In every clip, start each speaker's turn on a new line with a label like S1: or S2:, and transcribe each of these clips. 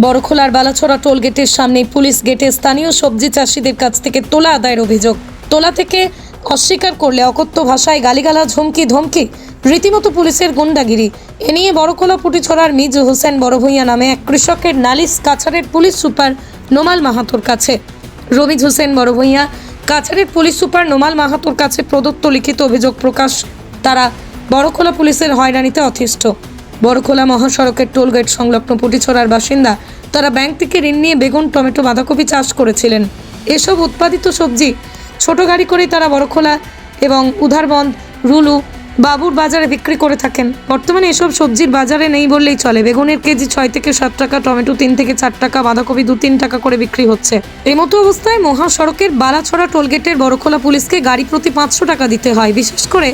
S1: বড়খোলার বালাছড়া toll গেটের সামনে police গেটে স্থানীয় সবজি চাষিদের কাছ থেকে তোলা আদায়ের অভিযোগ। তোলা থেকে অস্বীকার করলে অকথ্য ভাষায় গালিগালাজ, হুমকি, ধমকি, রীতিমতো পুলিশের গুন্ডাগিরি। এ নিয়ে বড়খোলা পুটিছড়ার মিজু হোসেন বড় বড়ভূইয়া নামে এক কৃষকের নালিশ কাছাড়ের পুলিশ সুপার নোমাল মাহাতোর কাছে। রবিজ হোসেন বড়ভূইয়া, কাছাড়ের পুলিশ সুপার নোমাল মাহাতোর কাছে প্রদত্ত লিখিত অভিযোগ প্রকাশ। তারা বড়খোলা পুলিশের হয়রানিতে অতিষ্ঠ। বড়খোলা মহাসড়কের টোলগেট সংলগ্ন পুটিছড়ার বাসিন্দা, তারা ব্যাংক থেকে ঋণ নিয়ে বেগুন, টমেটো, বাঁধাকপি চাষ করেছিলেন। এসব উৎপাদিত সবজি ছোট গাড়ি করেই তারা বড়খোলা এবং উধারবন্দ, রুলু, বাবুর বাজারে বিক্রি করে থাকেন। বর্তমানে এসব সবজির বাজারে নেই বললেই চলে। বেগুনের কেজি ছয় থেকে সাত টাকা, টমেটো তিন থেকে চার টাকা, বাঁধাকপি দু তিন টাকা করে বিক্রি হচ্ছে। এই মতো অবস্থায় মহাসড়কের বালাছড়া টোলগেটের বড়খোলা পুলিশকে গাড়ি প্রতি পাঁচশো টাকা দিতে হয়। বিশেষ করে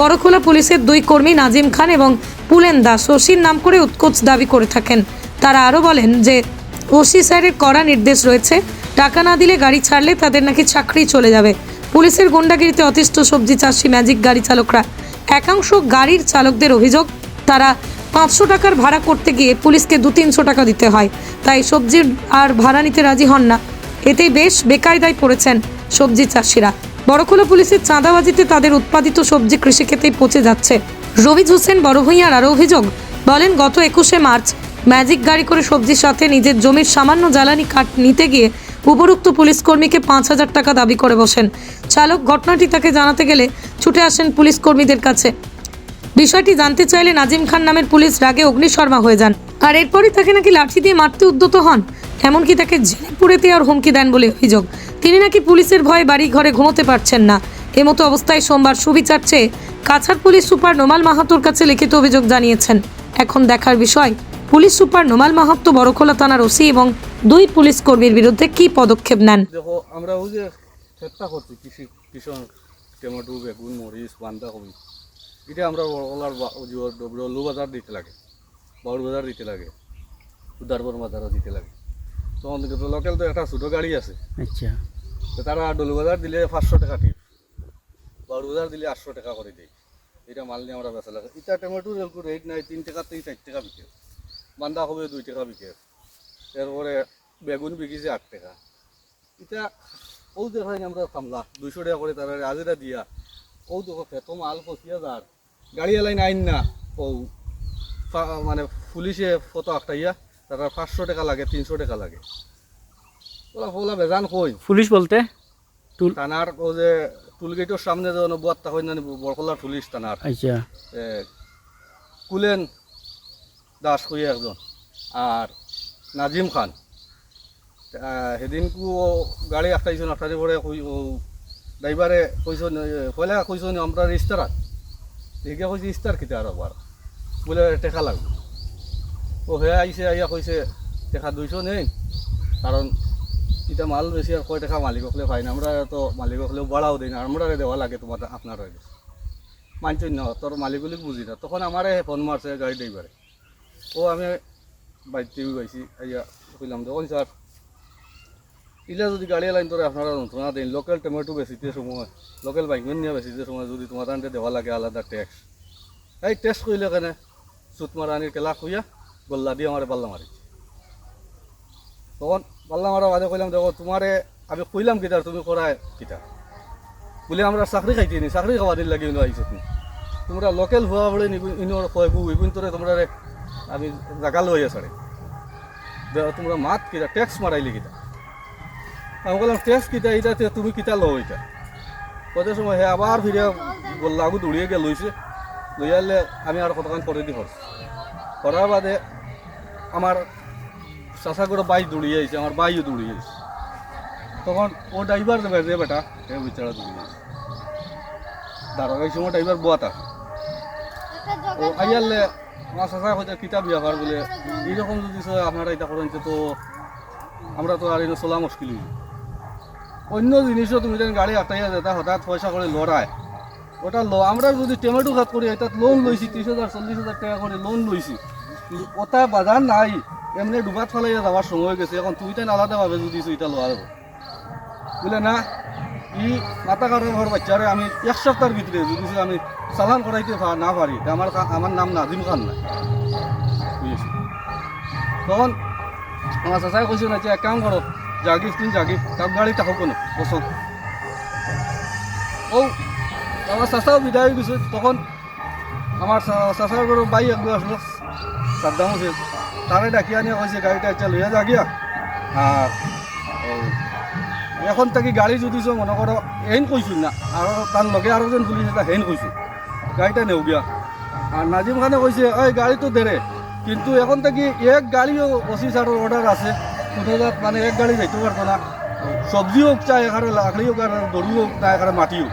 S1: বড়খোলা পুলিশের দুই কর্মী নাজিম খান এবং পুলেন দাস ওসির নাম করে উৎকোচ দাবি করে থাকেন। তারা আরও বলেন যে, ওসি স্যারের কড়া নির্দেশ রয়েছে, টাকা না দিলে গাড়ি ছাড়লে তাদের নাকি চাকরি চলে যাবে। পুলিশের গুন্ডাগিরিতে অতিষ্ঠ সবজি চাষি ম্যাজিক গাড়ি চালকরা। একাংশ গাড়ির চালকদের অভিযোগ, তারা পাঁচশো টাকার ভাড়া করতে গিয়ে পুলিশকে দু তিনশো টাকা দিতে হয়। তাই সবজির আর ভাড়া নিতে রাজি হন না। এতেই বেশ বেকায়দায় পড়েছেন সবজি চাষিরা। বড়খোলা পুলিশের চাঁদাবাজিতে তাদের উৎপাদিত সবজি কৃষিক্ষেত্রেই পচে যাচ্ছে। রবিজ হোসেন বড়ভূইয়ার আরও অভিযোগ বলেন, গত একুশে মার্চ ম্যাজিক গাড়ি করে সবজির সাথে নিজের জমির সামান্য জ্বালানি কাঠ নিতে গিয়ে উপরোক্ত পুলিশ কর্মীকে পাঁচ হাজার টাকা দাবি করে বসেন। চালক ঘটনাটি তাকে জানাতে গেলে ছুটে আসেন পুলিশ কর্মীদের কাছে। বিষয়টি জানতে চাইলে নাজিম খান নামের পুলিশ রাগে অগ্নিশর্মা হয়ে যান। আর এরপরই তাকে নাকি লাঠি দিয়ে মারতে উদ্যত হন, এমনকি তাকে জেলে পুড়ে দেওয়ার হুমকি দেন বলে অভিযোগ। তিনি নাকি পুলিশের ভয়ে বাড়ি ঘরে ঘুমোতে পারছেন না। এমতো অবস্থায় সোমবার সুবিচার চেয়ে কাছাড় পুলিশ সুপার নোমাল মাহাতোর কাছে লিখিত অভিযোগ জানিয়েছেন। এখন দেখার বিষয় পুলিশ সুপার নোমাল মাহাত্ম বড়খোলা থানার ওসি এবং দুই পুলিশ কর্মীর বিরুদ্ধে কী পদক্ষেপ নেন?
S2: দেখো আমরা ওই যে চেষ্টা করছি কৃষি কৃষক টমেটো বেগুন মরিচ বাঁধাকপি। এটা আমরা ওলার ডলু বাজার দিতে লাগে বাউর বাজার দিতে লাগে উদারবর বাজারও দিতে লাগে। তখন লোকাল তো একটা ছোটো গাড়ি আছে।
S3: আচ্ছা।
S2: তো তারা ডলু বাজার দিলে পাঁচশো টাকা টিপ। বাউর বাজার দিলে আটশো টাকা করে দিই এটা মাল নিয়ে আমরা বেচা লাগে। এটা টমেটোর একটু রেট নাই তিন টাকা থেকে চার টাকা বিকে। বাঁধাকপি দুই টাকা বিকে। এরপরে বেগুন বিকিছে আট টাকা। এটা ও দেখাই আমরা কামলা দুইশো টাকা করে তারা হাজিরা দিয়া। ও দেখো ফেত মাল ফসিয়া যার। গাড়ি এলাই আইন না। ও মানে পুলিশে ফটো আটটাইয়া তারা পাঁচশো টাকা লাগে তিনশো টাকা লাগে। ওলা ওলা বেজান কই?
S3: পুলিশ বলতে?
S2: থানার ও যে টুলগেটের সামনে যে নব্বতটা হয় না বরকলা পুলিশ থানার
S3: আচ্ছা।
S2: কুলেন দাস কই একজন। আর নাজিম খান। আহ, সেদিনকু ও গাড়ি আটটাইছন আটটারি পরে ড্রাইভারে কইছন পয়লা কইছন আমরা ইস্তারাত এদিকে কইছে ইস্তার কিতা আর আবার বলে টেকা লাগবে। ও হয়ে আইসে আইয়া কইছে টেকা দুইশো নেই। কারণ এটা মাল বেশি আর কয় টাকা মালিক হলে পাই না। আমরা তো মালিক হলেও বাড়াও দিই না। আমরা দেওয়া লাগে তোমার আপনার হয়ে মানছি না তোর মালিকগুলি বুঝি না। তখন আমারে ফোন মারছে গাড়ি ড্রাইভারে। ও আমি বাইতে পাইছি, আইয়া কইলাম দেখুন স্যার, ইলা যদি গাড়ি লাইন তোরে আপনারা যন্ত্রণা দিন। লোকাল টমেটো বেচিতে সময়, লোকাল বাইকমেন নিয়ে বেচিতে সময় যদি তোমার তান্তে দেওয়া লাগে আলাদা ট্যাক্স। এই টেস্ট করলে কেন? সুত মারানির কেলা খুইয়া গল্লা দিয়ে আমার পাল্লা মারি তখন পাল্লা মারা বাদে কইলাম দেখো তোমারে আমি কইলাম কিতার তুমি করায়? কিতা? বলে আমরা চাকরি খাইতে নি চাকরি খাওয়া দিন লাগে আইছো তুমি। তোমরা লোকেল হওয়া বলে ইনোর কয় গু ইগুন তোরে তোমরা আমি জাগা লই আসারে তোমরা মাত কিতা ট্যাক্স মারাইলি কিতা? আমি বললাম ট্যাক্স কিতা এইটাতে তুমি কিতা লো এটা কত সময় হে আবার ফিরে লাগু দৌড়িয়ে গিয়ে লইছে। লই আনলে আমি আর কতক্ষণ করে দি করছি করার বাদে আমার চাষা করে বাইক দৌড়িয়ে আইছে আমার বাইও দৌড়িয়ে আইছে। তখন ও ড্রাইভার দেবে যে বেটা এ বিচারা দৌড়িয়ে আইছে। দাঁড়ো এই সময় ড্রাইভার বুয়াতা ও আইয়ালে আমার চাষা হয়তো কিতাব ব্যাপার বলে এইরকম যদি আপনারা এটা করেন তো আমরা তো আর এনে চলা মুশকিল। অন্য জিনিসও তুমি যেন গাড়ি আটাইয়া যেটা হঠাৎ পয়সা করে লড়ায়। ওটা লো আমরা যদি টমেটো খাত করি এটা লোন লইছি ত্রিশ হাজার চল্লিশ হাজার টাকা করে লোন লইছি। কিন্তু ওটা বাজার নাই। এমনি ডুবাত ফেলাইয়া যাওয়ার সময় হয়ে গেছে, এখন তুই তাই আলাদাভাবে যদি এটা লোয়া যাব। বুঝলে না? ই মাতা কারও ঘর বাচ্চারে আমি এক সপ্তাহের ভিতরে যদি আমি চালান করাইতে না পারি আমার আমার নাম নাজিম খান না। বুঝেছি? তখন আমার চাচাই কৈছে না যে, এক কাম করো জাগি তুমি জাগি কাপ গাড়ি থাকো কোনো বসক ও আমার চাচাও বিদায় হয়ে গেছে। তখন আমার চাচার ঘর বাই একবার আসলো সাদ্দাম হোসেন। তারে ডাকিয়া নিয়ে কইছে গাড়িটা একটা লইয়া জাগিয়া আর এই, এখন তাকে গাড়ি যদিছ মনে করো হেন কইছো না আর তার লগে আরও যেন পুলিশ এটা হেন কইছো গাড়িটা নেও গিয়া। আর নাজিম খানে কইছে ওই গাড়ি তো দেরে কিন্তু এখন থেকে এক গাড়িও ওসি স্যারের অর্ডার আছে কোথাও মানে এক গাড়ি যাইতে পারতো না। সবজি হোক চাই এখানে লাকড়ি হোক আর দড়ি হোক না এখানে মাটি হোক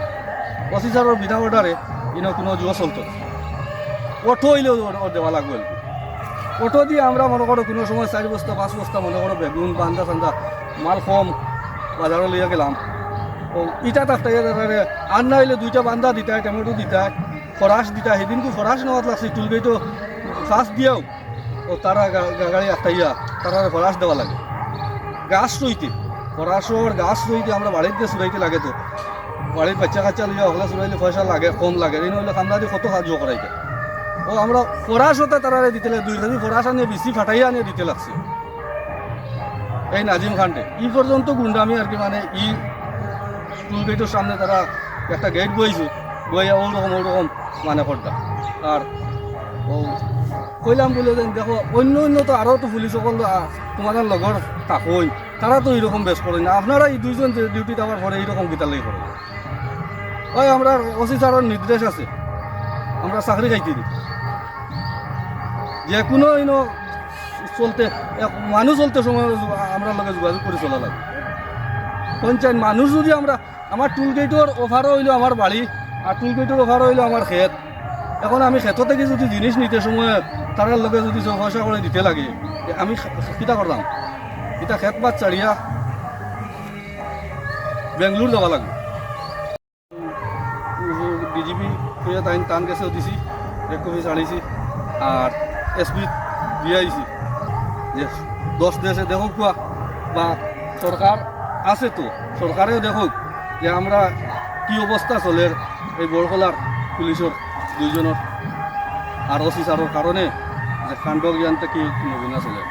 S2: ওসি স্যারের বিনা অর্ডারে ইনো কোনো জুয়া চলতো। অটো হইলেও দেওয়া লাগবে আর। অটো দিয়ে আমরা মনে করো কোনো সময় চারি বস্তা, পাঁচ বস্তা মনে করো বেগুন বান্দা টান্দা মাল কম বাজারে লইয়া গেলাম। ও ইটা থাকতে আর না হইলে দুইটা বান্দা দিতায় টমেটো দিতায় ফরাস দিতা সেদিনকু ফরাস নেওয়াত লাগছে টুলগেটো ফার্স্ট দিয়াও। ও তারা গাড়ি আটটাইয়া তারা ফরাস দেওয়া লাগে। গাছ রইতে ফরাসর গাছ রইতে, আমরা বাড়িতে দিয়ে চুরাইতে লাগে তো। বাড়ির বাচ্চা কাচ্চা লইয়া হলে চুরাইলে পয়সা লাগে, কম লাগে, এই নইলে কামলা দিয়ে কত সাহায্য করাইতে আমরা ফরাস হতে তারা দিতে দুই কেজি ফরাস আনিয়ে বেশি ফাটাইয়া আনিয়ে দিতে লাগছে। এই নাজিম খানটে, ই পর্যন্ত গুন্ডামি আর কি মানে ই টুল গেটের সামনে তারা একটা গেট বইছে, বইয়া ওরকম ওরকম মানে করতাম আর ও, কইলাম বলে যেন দেখো, অন্য অন্য তো আরও তো পুলিশ সকল তোমাদের লগর থাকই, তারা তো এইরকম বেশ করে না, আপনারা এই দুইজন যে ডিউটি দেওয়ার পরে এইরকম গীতালাই করে ওই, আমরা ওসি স্যারের নির্দেশ আছে। আমরা চাকরি খাইতে দিই। যে কোনো ইনো চলতে মানুষ চলতে সময় আমরা লগে যোগাযোগ করে চলা লাগে। পঞ্চায়েত মানুষ যদি আমরা আমার টুল গেটর অফারও হইল আমার বাড়ি আর টুল গেটর অফার হইল আমার ক্ষেত এখন আমি ক্ষেত থেকে যদি জিনিস নিতে সময় তার লগে যদি পয়সা করে দিতে লাগে আমি কিতা করলাম এটা ক্ষেত বাদ চাড়িয়া বেঙ্গলোর যাওয়া লাগবে তাই টান গেছে দিছি কপি ছাড়িছি আর এসপি দিয়ে আইছি। যে দশ দেশে দেখুক কোয়া বা সরকার আছে তো সরকারেও দেখুক যে আমরা কি অবস্থা চলে এই বরকলার পুলিশের দুইজনের আর ওসি স্যারের কারণে যে কাণ্ড জ্ঞানটা কি নবীনা চলে।